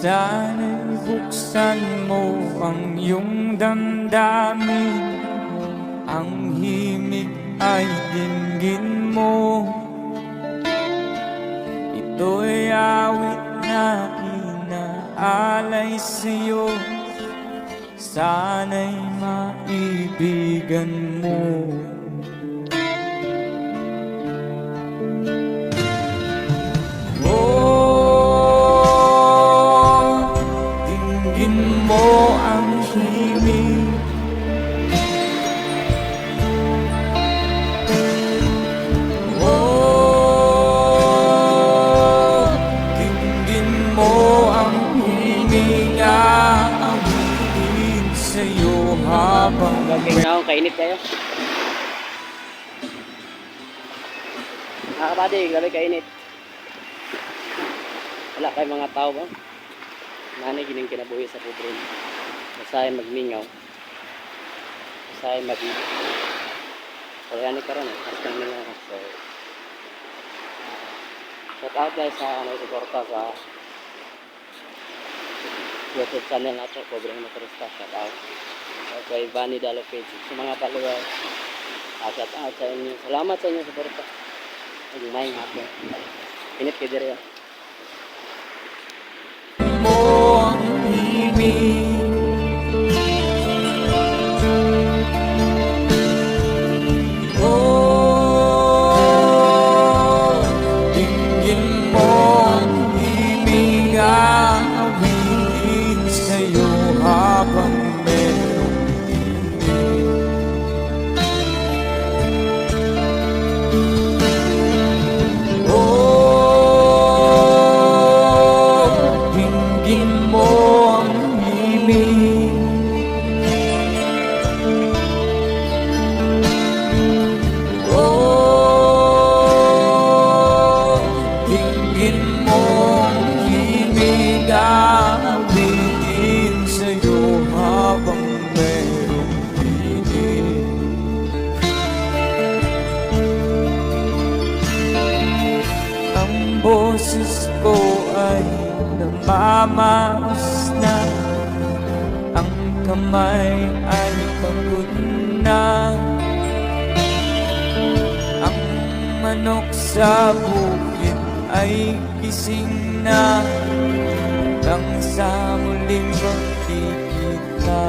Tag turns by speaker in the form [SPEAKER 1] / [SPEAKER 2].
[SPEAKER 1] Sana'y buksan mo ang iyong damdamin. Ang himig ay dinggin mo. Ito'y awit na inaalay sa'yo. Sana'y maibigan mo dinggin mo ang himig Oh, dinggin mo ang himig Aawitin sa'yo habang
[SPEAKER 2] Gagawin akong kainit kayo. Ah, kapatid, grabe kainit. Wala kay mga tao ba? Nanay gining kinabuhi sa pobre. Basahin magmingaw. Basahin mag-ibig. Pero yan karon eh. Mas kang mingaw. So, shout out guys sa ano, suporta sa YouTube channel nato, Pobre Motorista. Shout out. At kay Bunny Dalo Page. Sa mga followers. Ah, shout out sa inyo. Salamat sa inyo suporta. Ay, may hapon. Init kayo diri. Ah.
[SPEAKER 1] mo ang boses ko ay namamaos na. Ang kamay ay pagod na. Ang manok sa bukid ay gising na. Hanggang sa muling pagkikita